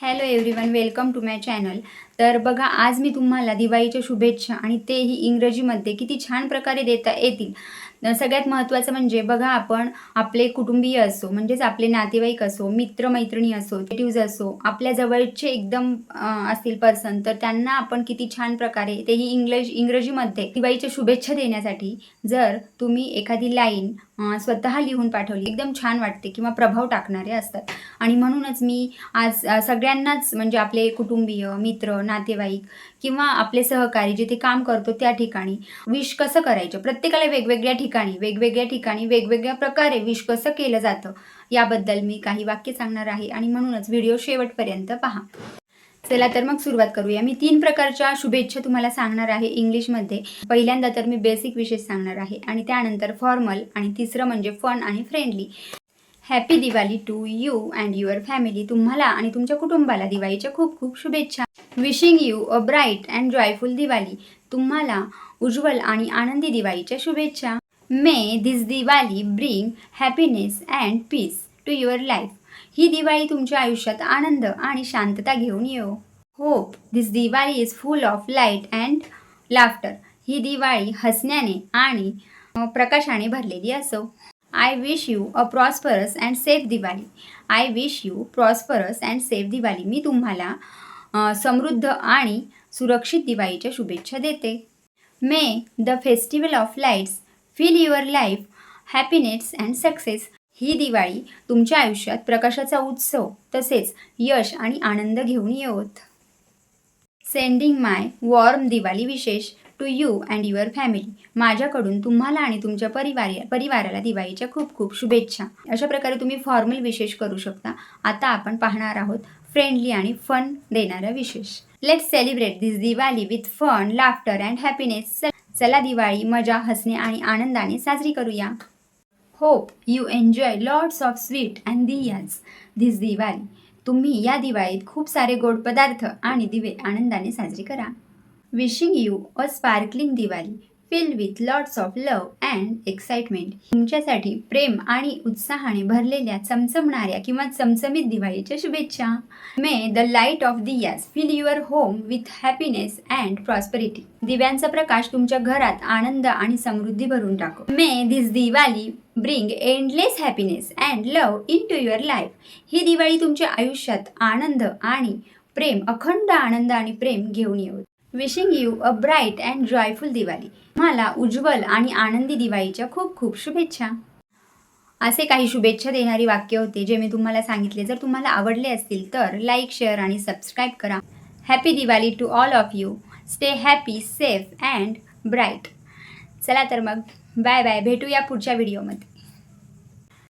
hello everyone welcome to my channel तर बघा आज मी तुम्हाला दिवाळीच्या शुभेच्छा आणि तेही इंग्रजीमध्ये किती छान प्रकारे देता येतील. सगळ्यात महत्त्वाचं म्हणजे बघा आपण आपले कुटुंबीय असो म्हणजेच आपले नातेवाईक असो मित्रमैत्रिणी असो रिलेटिव्ज असो आपल्या जवळचे एकदम असतील पर्सन तर त्यांना आपण किती छान प्रकारे तेही इंग्लिश इंग्रजीमध्ये दिवाळीच्या शुभेच्छा देण्यासाठी जर तुम्ही एखादी लाईन स्वतः लिहून पाठवली एकदम छान वाटते किंवा प्रभाव टाकणारे असतात. आणि म्हणूनच मी आज सगळ्यांनाच म्हणजे आपले कुटुंबीय मित्र नातेवाईक किंवा आपले सहकारी जिथे काम करतो त्या ठिकाणी विश कसं करायचं? प्रत्येकाला वेगवेगळ्या ठिकाणी वेगवेगळ्या ठिकाणी वेगवेगळ्या प्रकारे विश कसं केलं जातं? याबद्दल मी काही वाक्य सांगणार आहे आणि म्हणूनच व्हिडिओ शेवटपर्यंत पहा. चला तर मग सुरुवात करूया. मी तीन प्रकारच्या शुभेच्छा तुम्हाला सांगणार आहे इंग्लिशमध्ये. पहिल्यांदा तर मी बेसिक विशेष सांगणार आहे आणि त्यानंतर फॉर्मल आणि तिसरं म्हणजे फन आणि friendly happy Diwali to you and your family तुम्हाला आणि तुमच्या कुटुंबाला दिवाळीच्या खूप खूप शुभेच्छा. Wishing you a bright and joyful Diwali तुम्हाला उज्ज्वल आणि आनंदी दिवाळीच्या शुभेच्छा. May this Diwali bring happiness and peace to your life ही दिवाळी तुमच्या आयुष्यात आनंद आणि शांतता घेऊन येऊ hope this Diwali is full of light and laughter ही दिवाळी हसण्याने आणि प्रकाशाने भरलेली असो. I wish you a prosperous and safe Diwali I wish you prosperous and safe Diwali मी तुम्हाला समृद्ध आणि सुरक्षित दिवाळीच्या शुभेच्छा देते. May the festival of lights fill your life happiness and success ही दिवाळी तुमच्या आयुष्यात प्रकाशाचा उत्सव तसेच यश आणि आनंद घेऊन Yevat. Sending my warm Diwali wishes to you and your family माझ्याकडून तुम्हाला आणि तुमच्या परिवार परिवाराला दिवाळीच्या खूप खूप शुभेच्छा. अशा प्रकारे तुम्ही फॉर्मल विशेष करू शकता. आता आपण पाहणार आहोत फ्रेंडली आणि फन देणारा wishes. Let celebrate this Diwali with fun laughter and happiness चला दिवाळी मजा हसणे आणि आनंदाने साजरी करूया. Hope you enjoy lots of sweet and diyas this Diwali तुम्ही या दिवाळीत खूप सारे गोड पदार्थ आणि दिवे आनंदाने साजरे करा. Wishing you a sparkling Diwali fill with lots of love and excitement तुमच्यासाठी प्रेम आणि उत्साहाने भरलेल्या चमचमणाऱ्या किंवा चमचमीत दिवाळीच्या शुभेच्छा. May the light of diyas fill your home with happiness and prosperity दिव्यांचा प्रकाश तुमच्या घरात आनंद आणि समृद्धी भरून टाको. May this Diwali bring endless happiness and love into your life ही दिवाळी तुमच्या आयुष्यात आनंद आणि प्रेम अखंड आनंद आणि प्रेम घेऊन येऊ. Wishing you a bright and joyful Diwali मला उज्ज्वल आणि आनंदी दिवाळीच्या खूप खूप शुभेच्छा. असे काही शुभेच्छा देणारी वाक्य होते जे मी तुम्हाला सांगितले. जर तुम्हाला आवडले असतील तर लाईक शेअर आणि सबस्क्राईब करा. Happy Diwali to all of you stay happy safe and bright चला तर मग. बाय बाय भेटूया पुढच्या व्हिडिओमध्ये